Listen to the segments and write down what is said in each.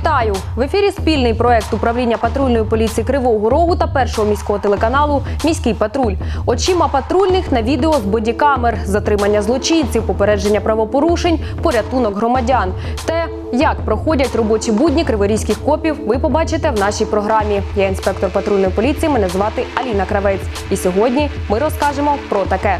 Вітаю! В ефірі спільний проект управління патрульної поліції Кривого Рогу та першого міського телеканалу Міський патруль. Очима патрульних на відео з бодікамер, затримання злочинців, попередження правопорушень, порятунок громадян. Те, як проходять робочі будні криворізьких копів, ви побачите в нашій програмі. Я інспектор патрульної поліції. Мене звати Аліна Кравець. І сьогодні ми розкажемо про таке.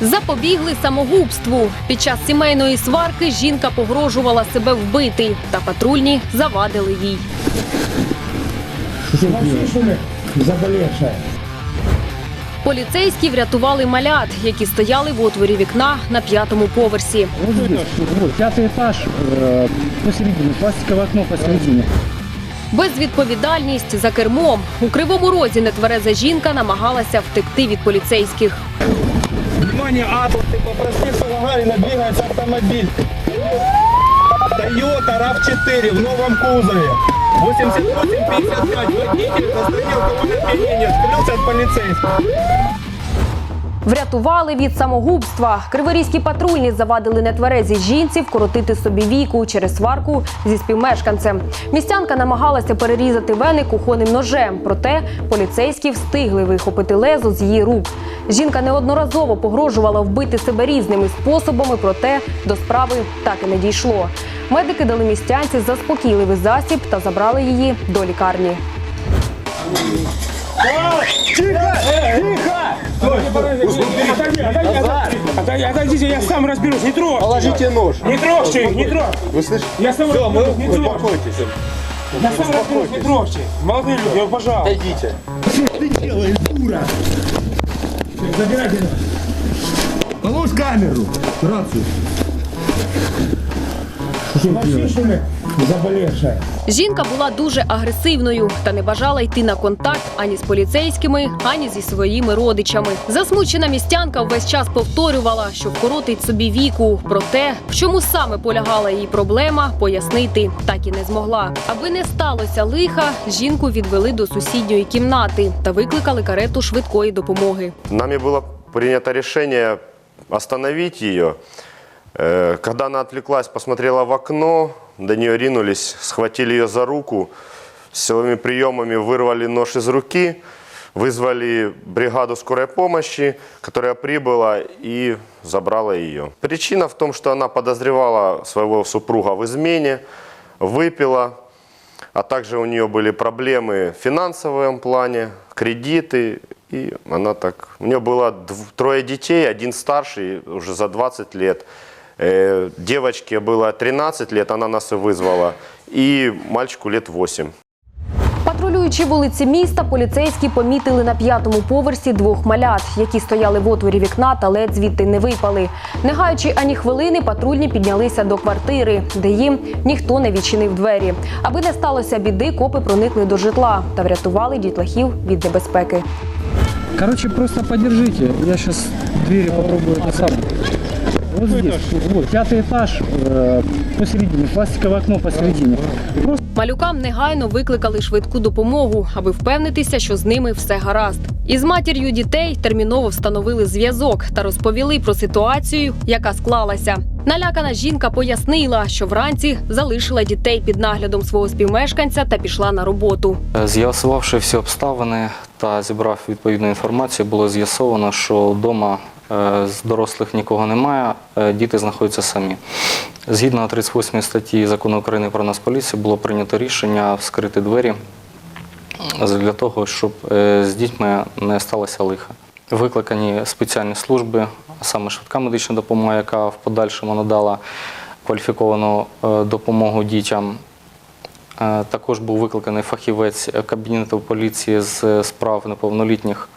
Запобігли самогубству. Під час сімейної сварки жінка погрожувала себе вбити, та патрульні завадили їй. Слышали? Заболевшая. Поліцейські врятували малят, які стояли в отворі вікна на п'ятому поверсі. Вот здесь, вот, пятый этаж, э, посередине, пластиковое окно посередине. Безвідповідальність за кермом. У кривому розі нетвереза жінка намагалася втекти від поліцейських. Внимание, Атласы, по проспекту Гагарина двигается автомобиль. Toyota RAV4 в новом кузове. 8855. Водитель застрелил кого на опьянение, скрылся от полицейских. Врятували від самогубства. Криворізькі патрульні завадили нетверезій жінці вкоротити собі віку через сварку зі співмешканцем. Містянка намагалася перерізати вени кухонним ножем, проте поліцейські встигли вихопити лезо з її рук. Жінка неодноразово погрожувала вбити себе різними способами, проте до справи так і не дійшло. Медики дали містянці заспокійливий засіб та забрали її до лікарні. Отойди, отойди, отойди. Отойди, отойдите, я сам разберусь, не трогай. Положите нож. Не трогайте, их, не трогай. Вы слышите? Я сам разберусь, не трогай. успокойтесь. Я сам разберусь, не трогайте. Молодые люди, пожалуйста. Идите. Положь камеру, рацию. Слышали? Заболевшая. Жінка була дуже агресивною та не бажала йти на контакт ані з поліцейськими, ані зі своїми родичами. Засмучена містянка весь час повторювала, що вкоротить собі віку. Проте, в чому саме полягала її проблема, пояснити так і не змогла. Аби не сталося лиха, жінку відвели до сусідньої кімнати та викликали карету швидкої допомоги. Нами было принято решение остановить ее. Э, Когда она отвлеклась, посмотрела в окно, до нее ринулись, схватили ее за руку, силовыми приемами вырвали нож из руки, вызвали бригаду скорой помощи, которая прибыла и забрала ее. Причина в том, что она подозревала своего супруга в измене, выпила, а также у нее были проблемы в финансовом плане, кредиты. И она так... У нее было трое детей, один старший, уже за 20 лет. Э, Девочке было 13 лет, она нас и вызвала. И мальчику лет 8. Патрулюючи вулиці міста, поліцейські помітили на п'ятому поверсі двох малят, які стояли в отворі вікна та ледь звідти не випали. Не гаючи ані хвилини, патрульні піднялися до квартири, де їм ніхто не відчинив двері. Аби не сталося біди, копи проникли до житла та врятували дітлахів від небезпеки. Короче, просто подержите. Я сейчас двери попробую это самое. Вот здесь, вот, пятый этаж, э, посередине, пластиковое окно посередине. Просто Малюкам негайно викликали швидку допомогу, аби впевнитися, що з ними все гаразд. Із матір'ю дітей терміново встановили зв'язок та розповіли про ситуацію, яка склалася. Налякана жінка пояснила, що вранці залишила дітей під наглядом свого співмешканця та пішла на роботу. Е, З'ясувавши всі обставини та зібрав відповідну інформацію, було з'ясовано, що вдома е, з дорослих нікого немає, е, діти знаходяться самі. Згідно 38 статті закону України про нас поліцію було прийнято рішення вскрити двері для того, щоб е, з дітьми не сталося лиха. Викликані спеціальні служби, саме швидка медична допомога, яка в подальшому надала кваліфіковану е, допомогу дітям. Е, Також був викликаний фахівець кабінету поліції з е, справ неповнолітніх.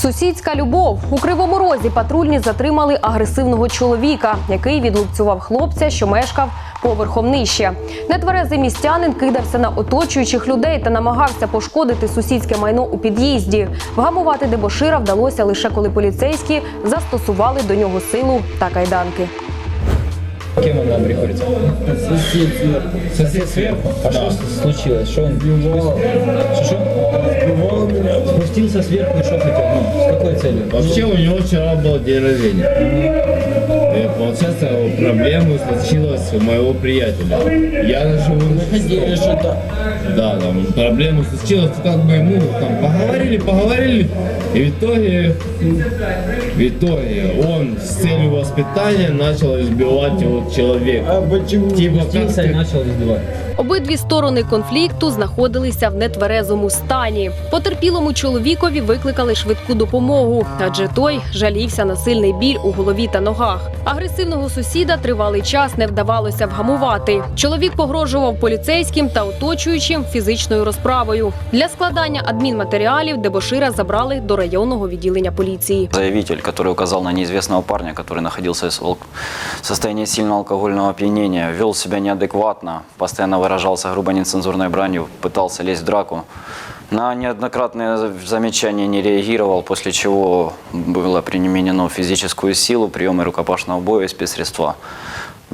Сусідська любов у кривому розі патрульні затримали агресивного чоловіка, який відлупцював хлопця, що мешкав поверхом нижче. Нетверезий містянин кидався на оточуючих людей та намагався пошкодити сусідське майно у під'їзді. Вгамувати дебошира вдалося лише коли поліцейські застосували до нього силу та кайданки. Кем он нам приходится? Сосед сверху. Сосед сверху? А что случилось? Что он убивал? Что? Убивал меня. Спустился сверху и что хотел? Ну, с какой целью? Вообще у него вчера был день рождения. Э, Получается, проблема случилась у моего приятеля. Я живу на Хотели что-то. Да, там проблема случилась, как бы мы там поговорили, поговорили, и в итоге, в итоге он с целью воспитания начал избивать вот человека. А почему? Типа как и ты- начал избивать. Обидві сторони конфлікту знаходилися в нетверезому стані. Потерпілому чоловікові викликали швидку допомогу, адже той жалівся на сильний біль у голові та ногах. Агресивного сусіда тривалий час не вдавалося вгамувати. Чоловік погрожував поліцейським та оточуючим фізичною розправою. Для складання адмінматеріалів дебошира забрали до районного відділення поліції. Заявитель, который указал на неизвестного парня, который находился в состоянии сильного алкогольного опьянения, вел себя неадекватно, постоянно выражался грубо нецензурной бранью, пытался лезть в драку. На неоднократные замечания не реагировал, после чего было применено физическую силу, приемы рукопашного боя и спецсредства.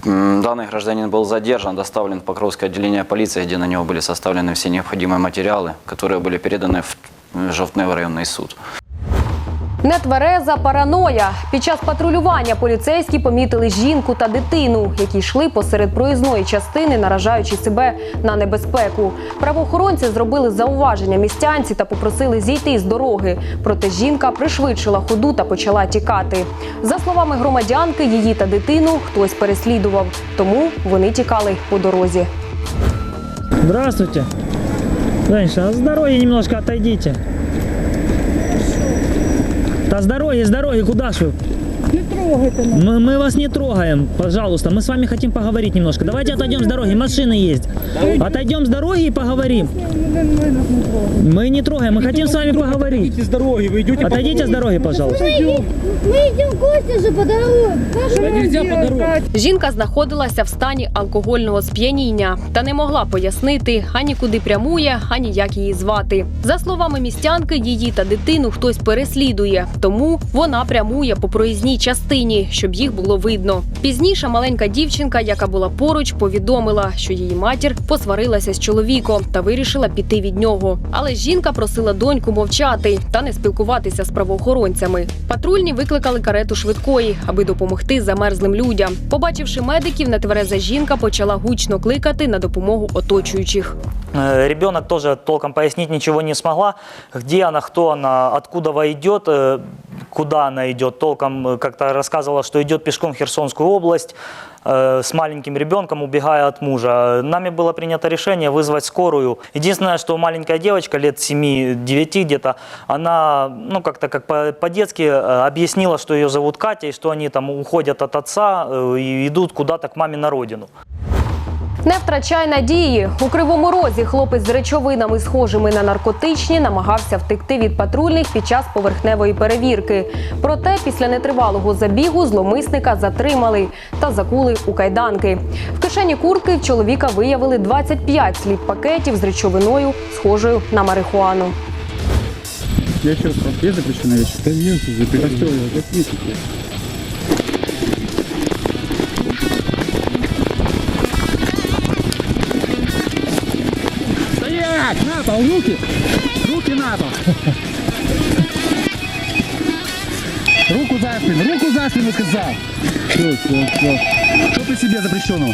Данный гражданин был задержан, доставлен в Покровское отделение полиции, где на него были составлены все необходимые материалы, которые были переданы в Жовтневый районный суд. Нетвереза параноя. Під час патрулювання поліцейські помітили жінку та дитину, які йшли посеред проїзної частини, наражаючи себе на небезпеку. Правоохоронці зробили зауваження містянці та попросили зійти з дороги. Проте жінка пришвидшила ходу та почала тікати. За словами громадянки, її та дитину хтось переслідував, тому вони тікали по дорозі. Здравствуйте. Женщина, с дороги немножко отойдите. Да с дороги, с дороги, куда ж вы? Не трогайте Мы, мы вас не трогаем, пожалуйста. Мы с вами хотим поговорить немножко. Давайте отойдем с дороги, машины есть. Отойдем с дороги и поговорим. Мы не трогаем, мы хотим с вами поговорить. с дороги, вы идете Отойдите с дороги, пожалуйста. Мы идем в гости же по дороге. Как нельзя по дороге. Жінка знаходилася в стані алкогольного сп'яніння та не могла пояснити ані куди прямує, ані як її звати. За словами містянки, її та дитину хтось переслідує, тому вона прямує по проїзній частині, щоб їх було видно. Пізніше маленька дівчинка, яка була поруч, повідомила, що її матір посварилася з чоловіком та вирішила піти від нього. Але жінка просила доньку мовчати та не спілкуватися з правоохоронцями. Патрульні викликали карету швидкої, аби допомогти замерзлим людям. Побачивши медиків, нетвереза жінка почала гучно кликати на допомогу оточуючих. Э, Ребенок тоже толком пояснить ничего не смогла. Где она, кто она, откуда идет, куда она идет. Толком э, как-то рассказывала, что идет пешком в Херсонскую область э, с маленьким ребенком, убегая от мужа. Нами было принято решение вызвать скорую. Единственное, что маленькая девочка лет 7-9 где-то, она, ну, как-то как по- по-детски э, объяснила, что ее зовут Катя, и что они там уходят от отца э, и идут куда-то к маме на родину. Не втрачай надії. У кривому розі хлопець з речовинами, схожими на наркотичні, намагався втекти від патрульних під час поверхневої перевірки. Проте після нетривалого забігу зломисника затримали та закули у кайданки. В кишені куртки в чоловіка виявили 25 сліп пакетів з речовиною, схожою на марихуану. Я раз вообще запрещенная вещь? Да нет, запрещенная. Стоять! Руки! Руки на пол! Руку за спину, руку за спину сказал! Все, все, все. Что ты себе запрещенного?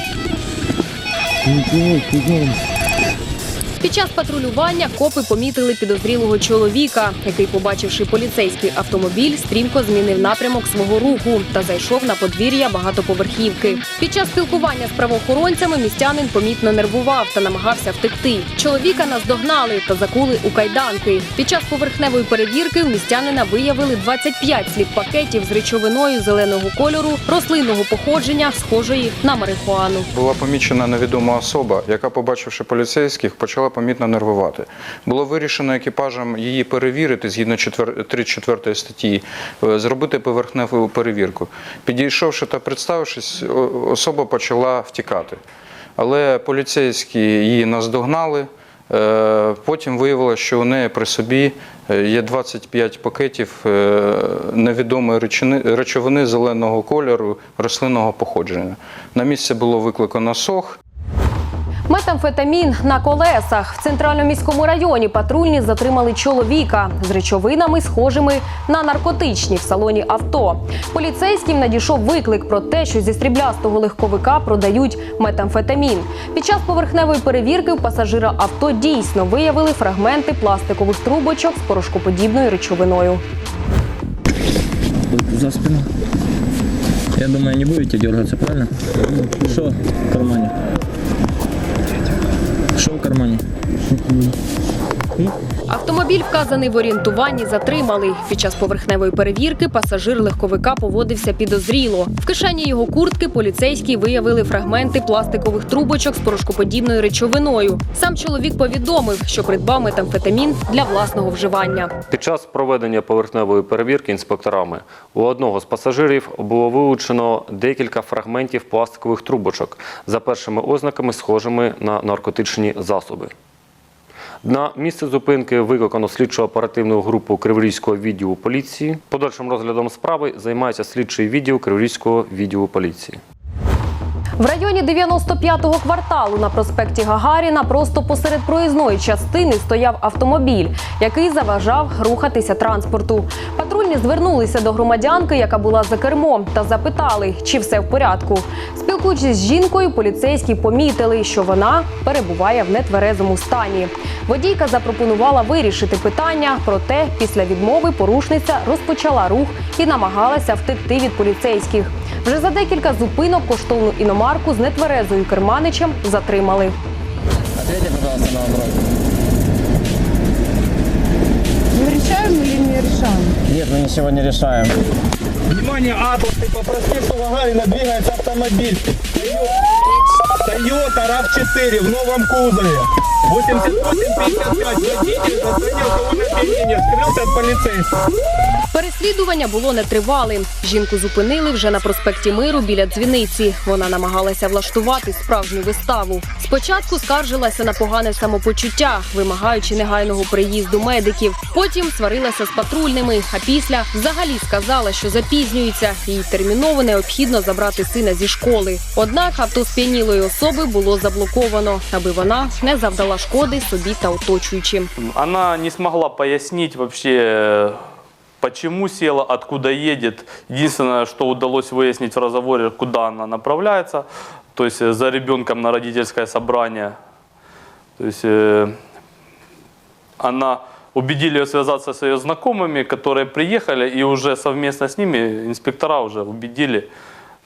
Ничего, ничего. Під час патрулювання копи помітили підозрілого чоловіка, який, побачивши поліцейський автомобіль, стрімко змінив напрямок свого руху та зайшов на подвір'я багатоповерхівки. Під час спілкування з правоохоронцями містянин помітно нервував та намагався втекти. Чоловіка наздогнали та закули у кайданки. Під час поверхневої перевірки у містянина виявили 25 слід пакетів з речовиною зеленого кольору, рослинного походження, схожої на марихуану. Була помічена невідома особа, яка, побачивши поліцейських, почала помітно нервувати. Було вирішено екіпажем її перевірити згідно 34 статті, е, зробити поверхневу перевірку. Підійшовши та представившись, особа почала втікати. Але поліцейські її наздогнали. Е, Потім виявилося, що у неї при собі е, є 25 пакетів невідомої речовини зеленого кольору рослинного походження. На місце було викликано СОХ. Метамфетамін на колесах в центральному міському районі патрульні затримали чоловіка з речовинами, схожими на наркотичні в салоні авто. Поліцейським надійшов виклик про те, що зі сріблястого легковика продають метамфетамін. Під час поверхневої перевірки у пасажира авто дійсно виявили фрагменти пластикових трубочок з порошкоподібною речовиною. За спину. Я думаю, не будете дергаться, правильно? Что в кармане? Что в кармане? Автомобіль, вказаний в орієнтуванні, затримали. Під час поверхневої перевірки пасажир легковика поводився підозріло. В кишені його куртки поліцейські виявили фрагменти пластикових трубочок з порошкоподібною речовиною. Сам чоловік повідомив, що придбав метамфетамін для власного вживання. Під час проведення поверхневої перевірки інспекторами у одного з пасажирів було вилучено декілька фрагментів пластикових трубочок за першими ознаками, схожими на наркотичні засоби. На місце зупинки викликано слідчо-оперативну групу Криворізького відділу поліції. Подальшим розглядом справи займається слідчий відділ Криворізького відділу поліції. В районі 95-го кварталу на проспекті Гагаріна просто посеред проїзної частини стояв автомобіль, який заважав рухатися транспорту. Патрульні звернулися до громадянки, яка була за кермом, та запитали, чи все в порядку. Спілкуючись з жінкою, поліцейські помітили, що вона перебуває в нетверезому стані. Водійка запропонувала вирішити питання, проте після відмови порушниця розпочала рух і намагалася втекти від поліцейських. Вже за декілька зупинок коштовну іномарку з нетверезою керманичем затримали. Ответьте, пожалуйста, на вопрос. Мы решаем или не решаем? Нет, мы ничего не решаем. Внимание, Атласы, по проспекту Гагарина двигается автомобиль. Toyota RAV4 в новом кузове. 8855 водитель алкогольного опьянения скрылся от полицейских. Переслідування було нетривалим. Жінку зупинили вже на проспекті Миру біля дзвіниці. Вона намагалася влаштувати справжню виставу. Спочатку скаржилася на погане самопочуття, вимагаючи негайного приїзду медиків. Потім сварилася з патрульними, а після взагалі сказала, що запізнюється. Їй терміново необхідно забрати сина зі школи. Однак авто сп'янілої особи було заблоковано, аби вона не завдала шкоди собі та оточуючим. Она не смогла пояснить вообще, почему села, откуда едет. Единственное, что удалось выяснить в разговоре, куда она направляется. То есть э, за ребенком на родительское собрание. То есть э, она убедили ее связаться с ее знакомыми, которые приехали, и уже совместно с ними инспектора уже убедили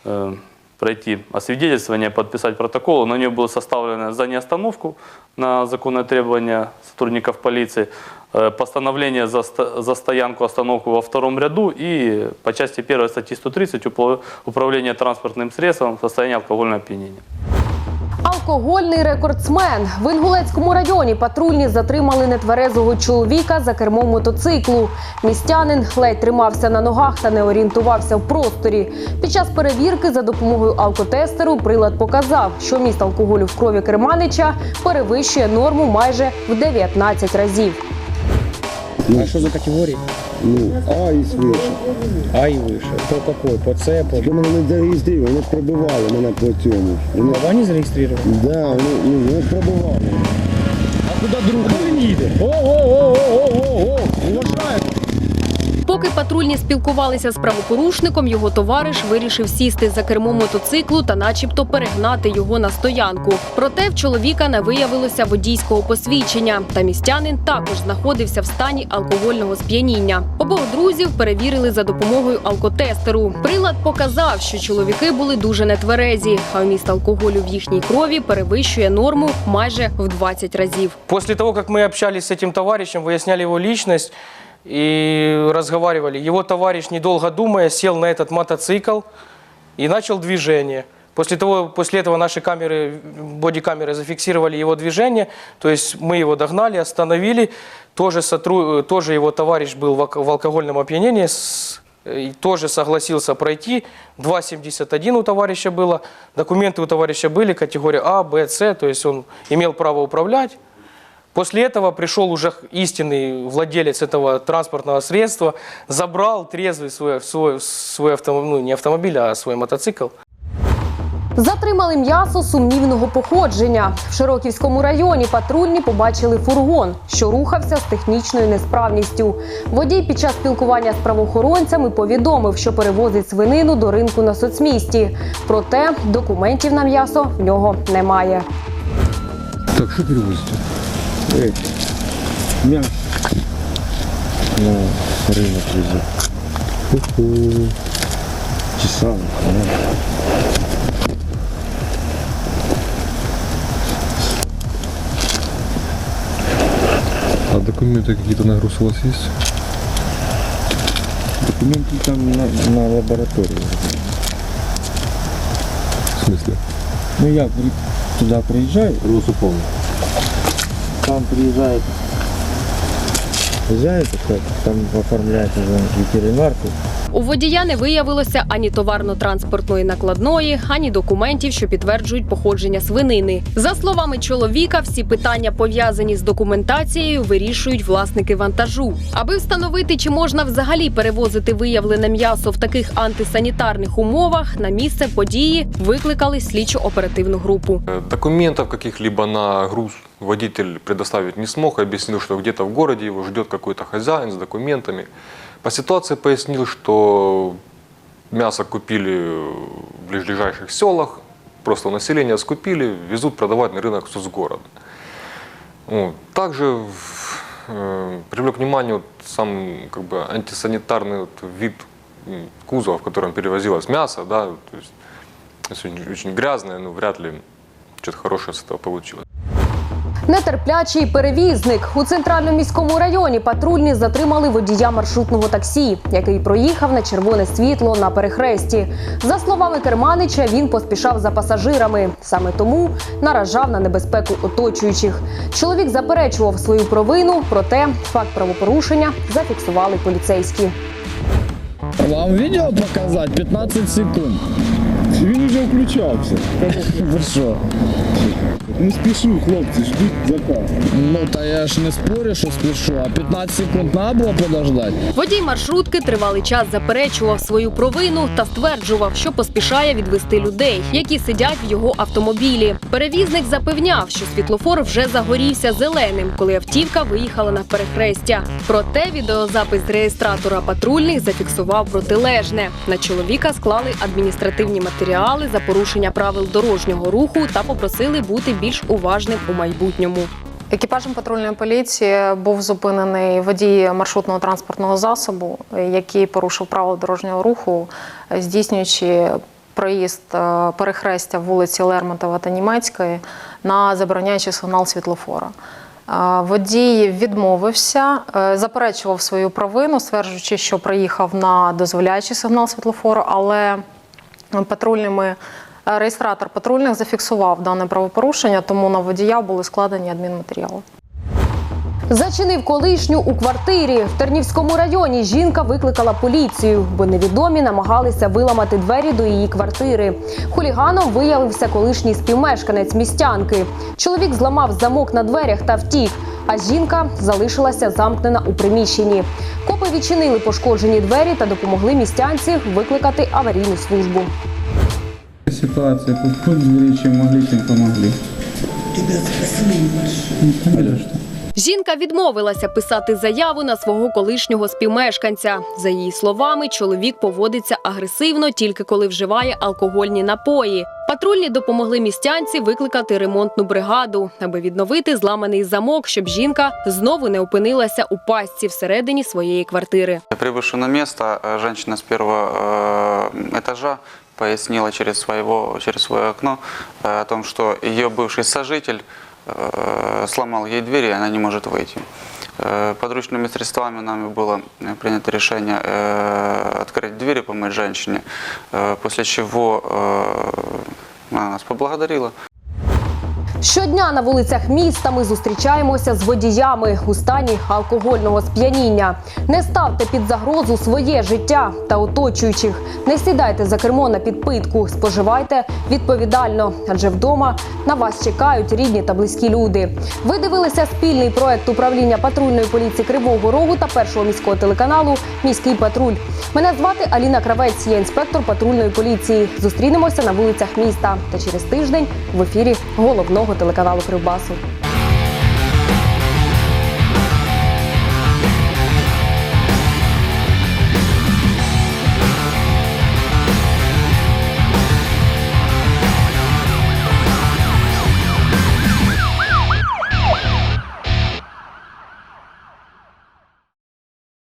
э, пройти освидетельствование, подписать протокол. На нее было составлено за неостановку на законное требование сотрудников полиции, э, постановление за, ста- за стоянку, остановку во втором ряду и по части 1 статьи 130 упла- управление транспортным средством в состоянии алкогольного опьянения. Алкогольний рекордсмен в Інгулецькому районі патрульні затримали нетверезого чоловіка за кермом мотоциклу. Містянин ледь тримався на ногах та не орієнтувався в просторі. Під час перевірки за допомогою алкотестеру прилад показав, що міст алкоголю в крові керманича перевищує норму майже в 19 разів. А что за категории? Ну, А і свише. А і выше. По какой? По С, по Вони мене зареєстрували, вони пробивали мене по цьому. Вони, Права не зарегистрированы? да, вони, ну, вони пробивали. А куда друг не їде? О-о-о-о-о-о! Уважаю! Поки патрульні спілкувалися з правопорушником, його товариш вирішив сісти за кермо мотоциклу та, начебто, перегнати його на стоянку. Проте в чоловіка не виявилося водійського посвідчення, та містянин також знаходився в стані алкогольного сп'яніння. Обох друзів перевірили за допомогою алкотестеру. Прилад показав, що чоловіки були дуже нетверезі, а вміст алкоголю в їхній крові перевищує норму майже в 20 разів. После того, как мы общались с этим товарищем, выясняли его личность И разговаривали, его товарищ, недолго думая, сел на этот мотоцикл и начал движение. После, того, после этого наши камеры, бодикамеры зафиксировали его движение, то есть мы его догнали, остановили. Тоже, сотру- тоже его товарищ был в алко- в алкогольном опьянении, с- и тоже согласился пройти. 2,71 у товарища было, документы у товарища были, категория А, Б, С, то есть он имел право управлять. После этого пришел уже истинный владелец этого транспортного средства, забрал трезвый свой, свой, свой автомобиль, ну не автомобиль, а свой мотоцикл. Затримали м'ясо сумнівного походження. В Широківському районі патрульні побачили фургон, що рухався з технічною несправністю. Водій під час спілкування з правоохоронцями повідомив, що перевозить свинину до ринку на соцмісті. Проте документів на м'ясо в нього немає. Так, что перевозите? Мясо. На рынок везет. Ху-ху. Чесал. А документы какие-то на груз у вас есть? Документы там на, на лабораторию. В смысле? Ну я при- туда приезжаю, Русуполно. там приезжает там оформляется значит, ветеринарку. У водія не виявилося ані товарно-транспортної накладної, ані документів, що підтверджують походження свинини. За словами чоловіка, всі питання пов'язані з документацією вирішують власники вантажу. Аби встановити, чи можна взагалі перевозити виявлене м'ясо в таких антисанітарних умовах, на місце події викликали слідчо-оперативну групу. Э, Документов каких-либо на груз водитель предоставить не смог, объяснил, что где-то в городе его ждет какой-то хозяин с документами. По ситуации пояснил, что мясо купили в ближайших селах, просто у населения скупили, везут продавать на рынок соцгорода. Вот. Также э, привлек внимание вот сам как бы, антисанитарный вот вид кузова, в котором перевозилось мясо, да, то есть, очень, очень грязное, но вряд ли что-то хорошее с этого получилось. Нетерплячий перевізник у центральному міському районі патрульні затримали водія маршрутного таксі, який проїхав на червоне світло на перехресті. За словами керманича, він поспішав за пасажирами. Саме тому наражав на небезпеку оточуючих. Чоловік заперечував свою провину, проте факт правопорушення зафіксували поліцейські. Вам видео показать 15 секунд. Він вже включався. Ви що? Не спішу, хлопці, ждуть заказ. Ну та я ж не спорю, що спішу, а 15 секунд треба було подождати. Водій маршрутки тривалий час заперечував свою провину та стверджував, що поспішає відвести людей, які сидять в його автомобілі. Перевізник запевняв, що світлофор вже загорівся зеленим, коли автівка виїхала на перехрестя. Проте відеозапис з реєстратора патрульних зафіксував протилежне. На чоловіка склали адміністративні матеріали за порушення правил дорожнього руху та попросили бути більш уважним у майбутньому. Екіпажем патрульної поліції був зупинений водій маршрутного транспортного засобу, який порушив правила дорожнього руху, здійснюючи проїзд е, перехрестя вулиці Лермонтова та Німецької на забороняючий сигнал світлофора. Е, Водій відмовився, е, заперечував свою провину, стверджуючи, що приїхав на дозволяючий сигнал світлофору, але патрульними е, реєстратор патрульних зафіксував дане правопорушення, тому на водія були складені адмінматеріали. Зачинив колишню у квартирі в Тернівському районі. Жінка викликала поліцію, бо невідомі намагалися виламати двері до її квартири. Хуліганом виявився колишній співмешканець містянки. Чоловік зламав замок на дверях та втік. А жінка залишилася замкнена у приміщенні. Копи відчинили пошкоджені двері та допомогли містянці викликати аварійну службу. Ситуація хоть двері, чим могли, чим помогли. Жінка відмовилася писати заяву на свого колишнього співмешканця. За її словами, чоловік поводиться агресивно тільки коли вживає алкогольні напої. Патрульні допомогли містянці викликати ремонтну бригаду, аби відновити зламаний замок, щоб жінка знову не опинилася у пастці всередині своєї квартири. Прибывшая на место, э, женщина с первого э, этажа пояснила через, своего, через свое окно э, о том, что ее бывший сожитель э, сломал ей дверь, и она не может выйти. Э, Подручными средствами нами было э, принято решение э, открыть дверь и помочь женщине, э, после чего э, она нас поблагодарила. Щодня на вулицях міста ми зустрічаємося з водіями у стані алкогольного сп'яніння. Не ставте під загрозу своє життя та оточуючих. Не сідайте за кермо на підпитку, споживайте відповідально, адже вдома на вас чекають рідні та близькі люди. Ви дивилися спільний проект управління патрульної поліції Кривого Рогу та першого міського телеканалу Міський патруль. Мене звати Аліна Кравець, я інспектор патрульної поліції. Зустрінемося на вулицях міста та через тиждень в ефірі головного телеканалу Кривбасу.